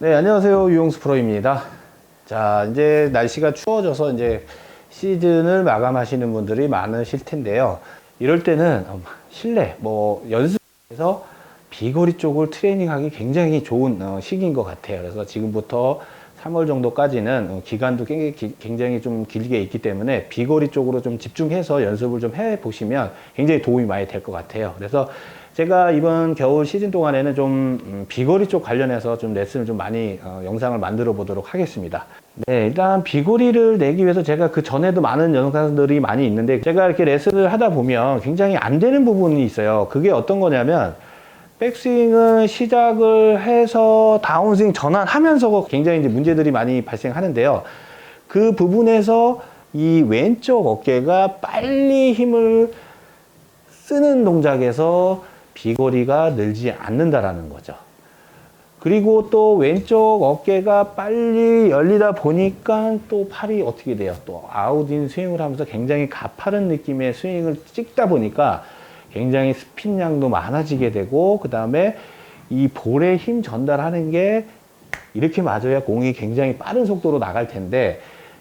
네, 안녕하세요. 유용수 프로입니다. 자, 이제 날씨가 추워져서 이제 시즌을 마감하시는 분들이 많으실 텐데요. 이럴 때는 어, 실내, 뭐, 연습에서 비거리 쪽을 트레이닝하기 굉장히 좋은 어, 시기인 것 같아요. 그래서 지금부터 3월 정도까지는 어, 기간도 굉장히, 좀 길게 있기 때문에 비거리 쪽으로 좀 집중해서 연습을 좀 해 보시면 굉장히 도움이 많이 될 것 같아요. 그래서 제가 이번 겨울 시즌 동안에는 좀 음, 비거리 쪽 관련해서 좀 레슨을 좀 많이 어, 영상을 만들어 보도록 하겠습니다. 네, 일단 비거리를 내기 위해서 제가 그 전에도 많은 영상들이 많이 있는데 제가 이렇게 레슨을 하다 보면 굉장히 안 되는 부분이 있어요. 그게 어떤 거냐면 백스윙을 시작을 해서 다운스윙 전환하면서 굉장히 이제 문제들이 많이 발생하는데요. 그 부분에서 이 왼쪽 어깨가 빨리 힘을 쓰는 동작에서 비거리가 늘지 않는다라는 거죠. 그리고 또 왼쪽 어깨가 빨리 열리다 보니까 또 팔이 어떻게 돼요? 또 아웃인 스윙을 하면서 굉장히 가파른 느낌의 스윙을 찍다 보니까 굉장히 스핀량도 많아지게 되고 그 다음에 이 볼에 힘 전달하는 게 이렇게 맞아야 공이 굉장히 빠른 속도로 나갈 텐데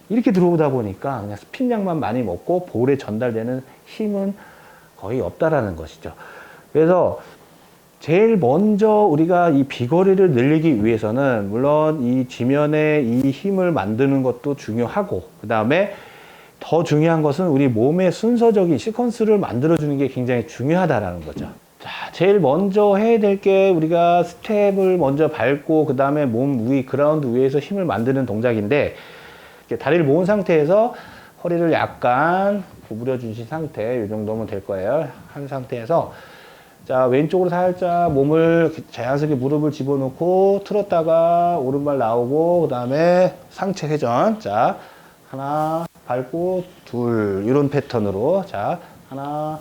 이렇게 들어오다 보니까 그냥 스핀량만 많이 먹고 볼에 전달되는 힘은 거의 없다라는 것이죠. 그래서 제일 먼저 우리가 이 비거리를 늘리기 위해서는 물론 이 지면에 이 힘을 만드는 것도 중요하고 그 다음에 더 중요한 것은 우리 몸의 순서적인 시퀀스를 만들어주는 게 굉장히 중요하다라는 거죠. 자, 제일 먼저 해야 될 게 우리가 스텝을 먼저 밟고 그 다음에 몸 위, 그라운드 위에서 힘을 만드는 동작인데 다리를 모은 상태에서 허리를 약간 구부려 주신 상태, 이 정도면 될 거예요. 한 상태에서 자, 왼쪽으로 살짝 몸을 자연스럽게 무릎을 집어넣고 틀었다가 오른발 나오고 그 다음에 상체 회전. 자, 하나 밟고 둘 이런 패턴으로. 자 하나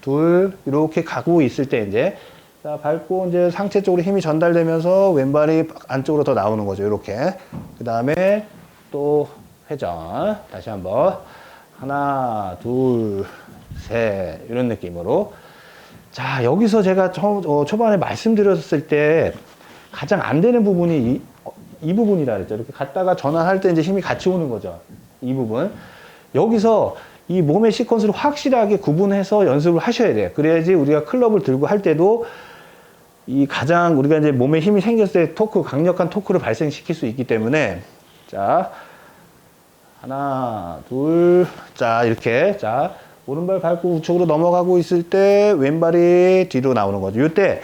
둘 이렇게 가고 있을 때 이제 자 밟고 이제 상체 쪽으로 힘이 전달되면서 왼발이 안쪽으로 더 나오는 거죠 이렇게. 그 다음에 또 회전. 다시 한번. 하나 둘 셋 이런 느낌으로. 자 여기서 제가 초, 어, 초반에 말씀드렸을 때 가장 안 되는 부분이 이, 어, 이 부분이라 그랬죠. 이렇게 갔다가 전환할 때 이제 힘이 같이 오는 거죠 이 부분. 여기서 이 몸의 시퀀스를 확실하게 구분해서 연습을 하셔야 돼요. 그래야지 우리가 클럽을 들고 할 때도 이 가장 우리가 이제 몸에 힘이 생겼을 때 토크 강력한 토크를 발생시킬 수 있기 때문에 자 하나 둘 자 이렇게. 자 오른발 밟고 우측으로 넘어가고 있을 때 왼발이 뒤로 나오는 거죠. 이때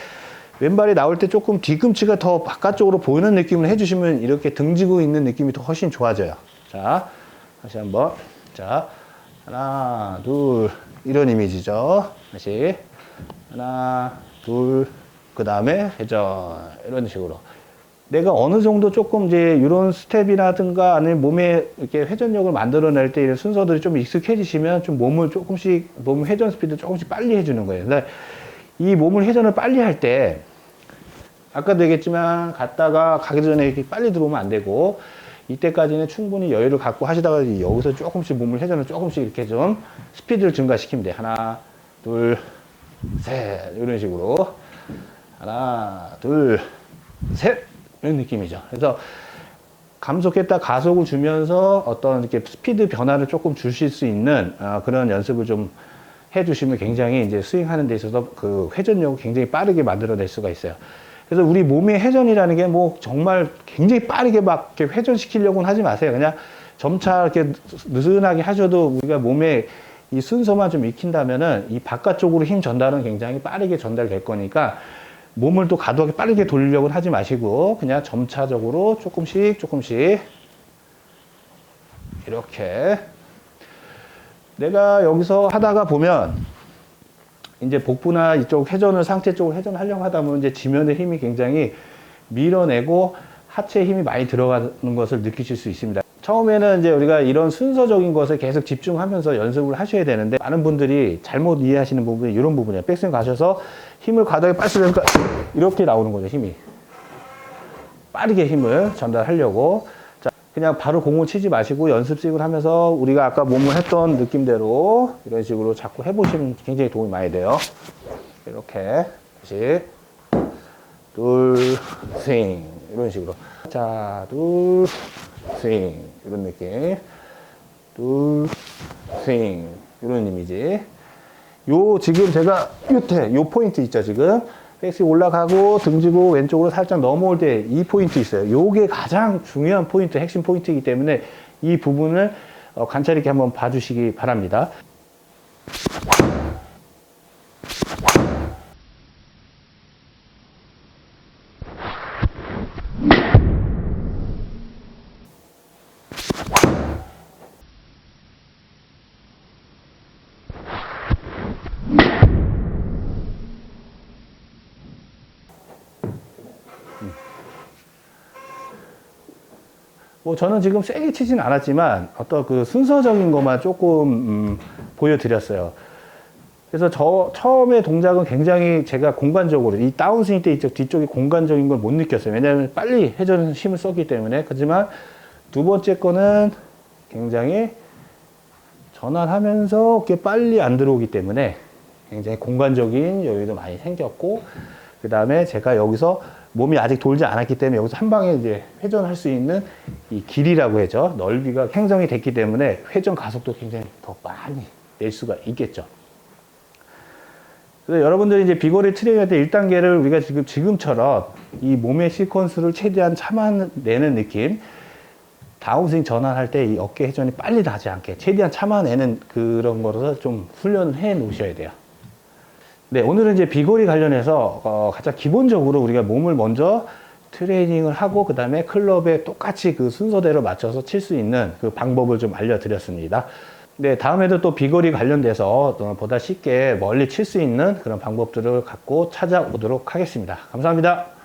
왼발이 나올 때 조금 뒤꿈치가 더 바깥쪽으로 보이는 느낌을 해주시면 이렇게 등지고 있는 느낌이 더 훨씬 좋아져요. 자 다시 한번. 자 하나 둘. 이런 이미지죠. 다시. 하나 둘. 그 다음에 회전. 이런 식으로. 내가 어느 정도 조금 이제 이런 스텝이라든가 아니면 몸에 이렇게 회전력을 만들어낼 때 이런 순서들이 좀 익숙해지시면 좀 몸을 조금씩 몸 회전 스피드 조금씩 빨리 해주는 거예요. 근데 이 몸을 회전을 빨리 할 때 아까도 얘기했지만 갔다가 가기 전에 이렇게 빨리 들어오면 안 되고 이때까지는 충분히 여유를 갖고 하시다가 여기서 조금씩 몸을 회전을 조금씩 이렇게 좀 스피드를 증가시키면 돼. 하나, 둘, 셋 이런 식으로 하나, 둘, 셋 이런 느낌이죠. 그래서 감속했다 가속을 주면서 어떤 이렇게 스피드 변화를 조금 주실 수 있는 어, 그런 연습을 좀 해주시면 굉장히 이제 스윙하는 데 있어서 그 회전력을 굉장히 빠르게 만들어낼 수가 있어요. 그래서 우리 몸의 회전이라는 게 뭐 정말 굉장히 빠르게 막 이렇게 회전시키려고는 하지 마세요. 그냥 점차 이렇게 느슨하게 하셔도 우리가 몸에 이 순서만 좀 익힌다면은 이 바깥쪽으로 힘 전달은 굉장히 빠르게 전달될 거니까 몸을 또 과도하게 빠르게 돌리려고 하지 마시고 그냥 점차적으로 조금씩 조금씩 이렇게 내가 여기서 하다가 보면 이제 복부나 이쪽 회전을 상체 쪽으로 회전하려고 하다 보면 이제 지면의 힘이 굉장히 밀어내고 하체에 힘이 많이 들어가는 것을 느끼실 수 있습니다. 처음에는 이제 우리가 이런 순서적인 것을 계속 집중하면서 연습을 하셔야 되는데 많은 분들이 잘못 이해하시는 부분이 이런 부분이에요. 백스윙 가셔서 힘을 과도하게 빠르니까 이렇게 나오는 거죠, 힘이. 빠르게 힘을 전달하려고. 자, 그냥 바로 공을 치지 마시고 연습 스윙을 하면서 우리가 아까 몸을 했던 느낌대로 이런 식으로 자꾸 해보시면 굉장히 도움이 많이 돼요. 이렇게. 다시. 둘, 스윙. 이런 식으로. 자, 둘, 스윙. 이런 느낌. 둘, 스윙. 이런 이미지. 요, 지금 제가 요태, 요 포인트 있죠, 지금. 백스 올라가고 등지고 왼쪽으로 살짝 넘어올 때 이 포인트 있어요. 요게 가장 중요한 포인트, 핵심 포인트이기 때문에 이 부분을 어, 관찰 있게 한번 봐주시기 바랍니다. 뭐 저는 지금 세게 치진 않았지만 어떤 그 순서적인 것만 조금 음, 보여드렸어요. 그래서 저 처음에 동작은 굉장히 제가 공간적으로 이 다운스윙 때 이쪽 뒤쪽이 공간적인 걸 못 느꼈어요. 왜냐하면 빨리 회전 힘을 썼기 때문에. 하지만 두 번째 거는 굉장히 전환하면서 이렇게 빨리 안 들어오기 때문에 굉장히 공간적인 여유도 많이 생겼고 그 다음에 제가 여기서 몸이 아직 돌지 않았기 때문에 여기서 한 방에 이제 회전할 수 있는 이 길이라고 해죠 넓이가 형성이 됐기 때문에 회전 가속도 굉장히 더 많이 낼 수가 있겠죠. 그래서 여러분들이 이제 비거리 트레이닝 때 1단계를 우리가 지금 지금처럼 이 몸의 시퀀스를 최대한 참아내는 느낌 다운스윙 전환할 때 이 어깨 회전이 빨리 나지 않게 최대한 참아내는 그런 거라서 좀 훈련을 해 놓으셔야 돼요. 네, 오늘은 이제 비거리 관련해서 어, 가장 기본적으로 우리가 몸을 먼저 트레이닝을 하고 그 다음에 클럽에 똑같이 그 순서대로 맞춰서 칠 수 있는 그 방법을 좀 알려드렸습니다. 네, 다음에도 또 비거리 관련돼서 또 보다 쉽게 멀리 칠 수 있는 그런 방법들을 갖고 찾아오도록 하겠습니다. 감사합니다.